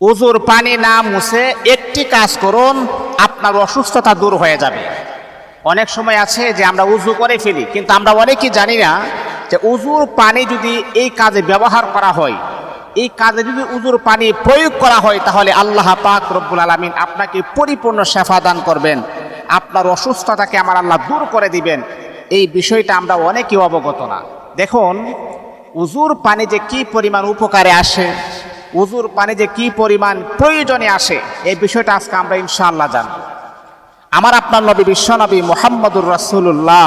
উজুর পানি না মুছে একটি কাজ করুন, আপনার অসুস্থতা দূর হয়ে যাবে। অনেক সময় আছে যে আমরা উজু করে ফেলি, কিন্তু আমরা অনেকেই জানি না যে উজুর পানি যদি এই কাজে ব্যবহার করা হয়, এই কাজে যদি উজুর পানি প্রয়োগ করা হয়, তাহলে আল্লাহ পাক রব্বুল আলমিন আপনাকে পরিপূর্ণ শেফা দান করবেন। আপনার অসুস্থতাকে আমার আল্লাহ দূর করে দিবেন। এই বিষয়টা আমরা অনেকেই অবগত না। দেখুন, উজুর পানি যে কি পরিমাণ উপকারে আসে উজুর পানি যে কি পরিমাণ প্রয়োজনে আসে, এই বিষয়টা আজকে আমরা ইনশাআল্লাহ জানব। আমার আপনার নবী বিশ্বনবী মোহাম্মদুর রাসূলুল্লাহ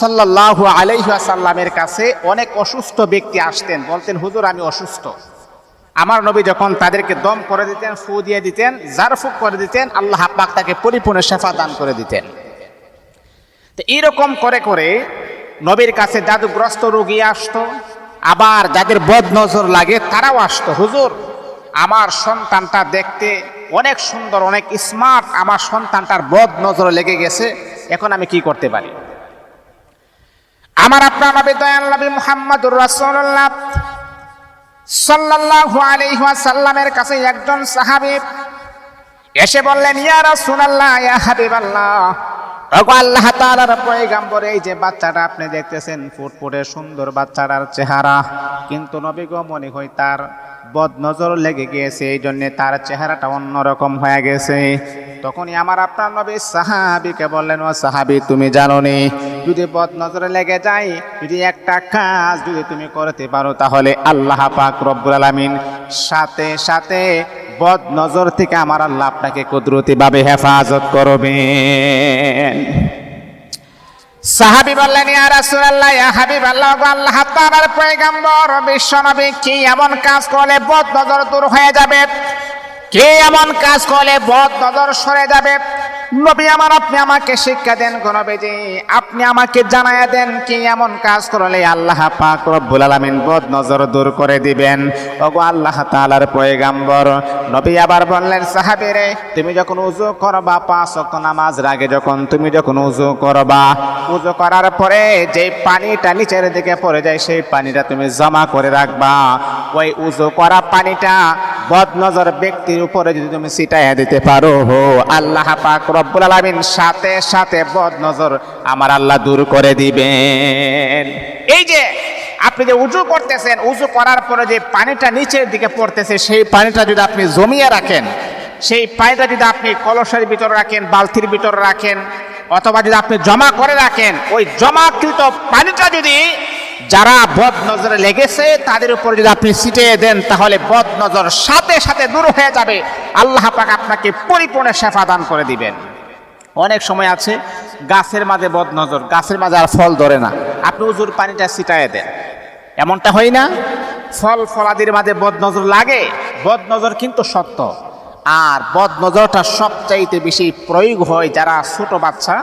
সাল্লাল্লাহু আলাইহি ওয়াসাল্লামের কাছে অনেক অসুস্থ ব্যক্তি আসতেন, বলতেন, হুজুর, আমি অসুস্থ। আমার নবী যখন তাদেরকে দম করে দিতেন, ফু দিয়ে দিতেন, জারফুক করে দিতেন, আল্লাহ পাক তাকে পরিপূর্ণ শেফা দান করে দিতেন। তো এইরকম করে করে নবীর কাছে জাদুগ্রস্ত রোগী আসতো আবার যাদের বদ নজর লাগে, তারাও আসতো। হুজুর, আমার সন্তানটা দেখতে অনেক সুন্দর, অনেক স্মার্ট আমার সন্তানটার বদ নজর লেগে গেছে, এখন আমি কি করতে পারি? আমার আপনার নবী দয়াল নবী মুহাম্মদুর রাসূলুল্লাহ সাল্লাল্লাহু আলাইহি ওয়াসাল্লামের কাছে একজন সাহাবী এসে বললেন, ইয়া রাসূলুল্লাহ, ইয়া হাবিবাল্লাহ। আল্লাহ তাআলার পয়গাম্বর, এই যে বাচ্চাটা আপনি দেখতেছেন, ফুটফুটে সুন্দর বাচ্চাটার চেহারা। কিন্তু নবী গো, মনে হয় তার বদ নজর লেগে গিয়েছে, এই জন্য তার চেহারাটা অন্যরকম হয়ে গেছে। তখনই আমার আপনার নবী সাহাবিকে বললেন, ও সাহাবি, তুমি জানো নি যদি বদ নজরে লেগে যায়, যদি একটা কাজ যদি তুমি করতে পারো, তাহলে আল্লাহ পাক রব্বুল আলামিন সাথে সাথে বদ নজর থেকে আমার আল্লাহ আপনাকে কুদরতি ভাবে হেফাজত করবেন। সাহাবি বললেন গো আল্লাহ তাআলার পয়গম্বর কি এমন কাজ করলে বদ নজর দূর হয়ে যাবে? কে এমন কাজ করলে বদ নজর সরে যাবে? নবী আমার, আপনি আমাকে শিক্ষা দেন কোন যে আপনি আমাকে জানায়া দেন কি এমন কাজ করলে আল্লাহ পাক রব্বুল আলামিন বদ নজর দূর করে দিবেন। ওগো আল্লাহ তাআলার পয়গাম্বর। নবী আবার বললেন, সাহাবীরে, তুমি যখন উজু করবা, পাঁচ ওয়াক্ত নামাজ আগে যখন, তুমি যখন উজু করবা, উজু করার পরে যে পানিটা নিচের দিকে পড়ে যায়, সেই পানিটা তুমি জমা করে রাখবা। ওই উজু করা পানিটা বদ নজর ব্যক্তির উপরে যদি তুমি ছিটাইয়া দিতে পারো, হো আল্লাহ পাক রব্বুল আলামিন, সাথে সাথে বদ নজর আমার আল্লাহ দূর করে দিবেন। এই যে আপনি যে উজু করতেছেন, উজু করার পরে যে পানিটা নিচের দিকে পড়তেছে, সেই পানিটা যদি আপনি জমিয়ে রাখেন, সেই পানিটা যদি আপনি কলসের ভিতরে রাখেন, বালতির ভিতরে রাখেন, অথবা যদি আপনি জমা করে রাখেন, ওই জমাকৃত পানিটা যদি যারা বদ নজরে লেগেছে, তাদের উপর যদি আপনি ছিটিয়ে দেন, তাহলে বদ নজর সাথে সাথে দূর হয়ে যাবে। আল্লাহ পাক আপনাকে পরিপূর্ণ শেফা দান করে দিবেন। অনেক সময় আছে, গাছের মাঝে বদ নজর গাছের মাঝে আর ফল ধরে না। আপনি উজুর পানিটা ছিটায় দেন। এমনটা হয় না? ফল ফলাদির মাঝে বদ নজর লাগে বদ নজর কিন্তু সত্য। আর বদ নজরটা সবচাইতে বেশি প্রয়োগ হয় যারা ছোট বাচ্চা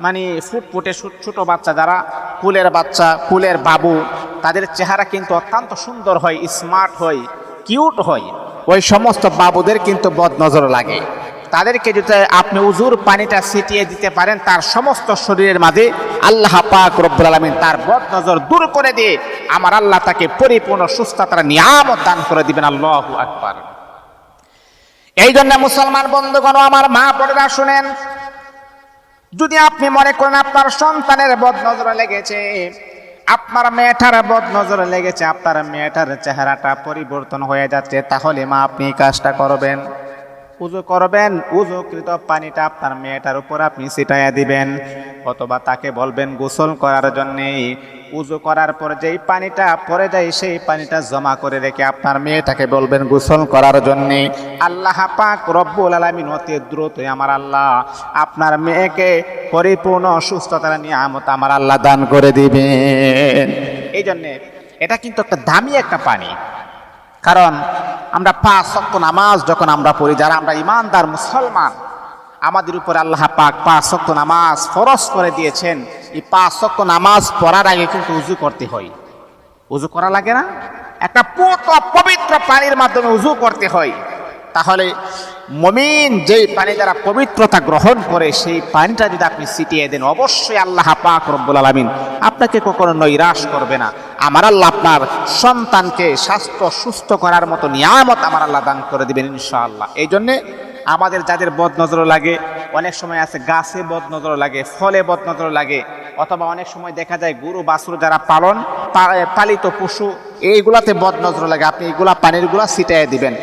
মানে ফুটফুটে ছোট- বাচ্চা যারা কুলের বাচ্চা কুলের বাবু, তাদের চেহারা কিন্তু অত্যন্ত সুন্দর হয় স্মার্ট হয় কিউট হয়। ওই সমস্ত বাবুদের কিন্তু বদ নজর লাগে। তাদেরকে যদি আপনি উজুর পানিটা ছিটিয়ে দিতে পারেন, তার সমস্ত শরীরের মাঝে আল্লাহ পাক রব্বুল আলামিন তার বদ নজর দূর করে দিয়ে আমার আল্লাহ তাকে পরিপূর্ণ সুস্থতার নিয়ামত দান করে দিবেন। আল্লাহু আকবার। এই জন্য মুসলমান বন্ধুগণ, আমার মা বোনেরা শুনেন যদি আপনি মনে করেন আপনার সন্তানের বদ নজরে লেগেছে, আপনার মেয়েটার বদ নজরে লেগেছে, আপনার মেয়েটার চেহারাটা পরিবর্তন হয়ে যাচ্ছে, তাহলে মা আপনি কাজটা করবেন। উজু করবেন, উজুকৃত পানিটা আপনার মেয়েটার উপর আপনি ছিটাইয়া দিবেন, অথবা তাকে বলবেন গোসল করার জন্যে। উজু করার পর যেই পানিটা পরে যায়, সেই পানিটা জমা করে রেখে আপনার মেয়েটাকে বলবেন গোসল করার জন্যে। আল্লাহ পাক রব্বুল আলমিন অতি দ্রুতই আমার আল্লাহ, আপনার মেয়েকে পরিপূর্ণ সুস্থতার নিয়ামত আমার আল্লাহ দান করে দিবেন। এই জন্যে এটা কিন্তু একটা দামি একটা পানি। কারণ আমরা পাঁচ শক্ত নামাজ যখন আমরা পড়ি, যারা আমরা ইমানদার মুসলমান, আমাদের উপর আল্লাহ পাক পাঁচ শক্ত নামাজ ফরজ করে দিয়েছেন। এই পাঁচ শক্ত নামাজ পড়ার আগে কিন্তু উজু করতে হয়। উজু করা লাগে না? একটা পবিত্র পানির মাধ্যমে উজু করতে হয়। তাহলে মমিন যেই পানি দ্বারা পবিত্রতা গ্রহণ করে, সেই পানিটা যদি আপনি ছিটিয়ে দেন, অবশ্যই আল্লাহ পাক রব্বুল আলমিন আপনাকে কখনো নৈরাশ করবে না। আমার আল্লাহ আপনার সন্তানকে স্বাস্থ্য সুস্থ করার মতো নিয়ামত আমার আল্লাহ দান করে দিবেন ইনশাআল্লাহ। এই জন্যে আমাদের যাদের বদ নজর লাগে, অনেক সময় আছে গাছে বদ নজর লাগে, ফলে বদ নজর লাগে, অথবা অনেক সময় দেখা যায় গরু, বাছুর যারা পালন পালিত পশু, এইগুলাতে বদ নজর লাগে। আপনি এইগুলা পানিরগুলা ছিটাই দিবেন।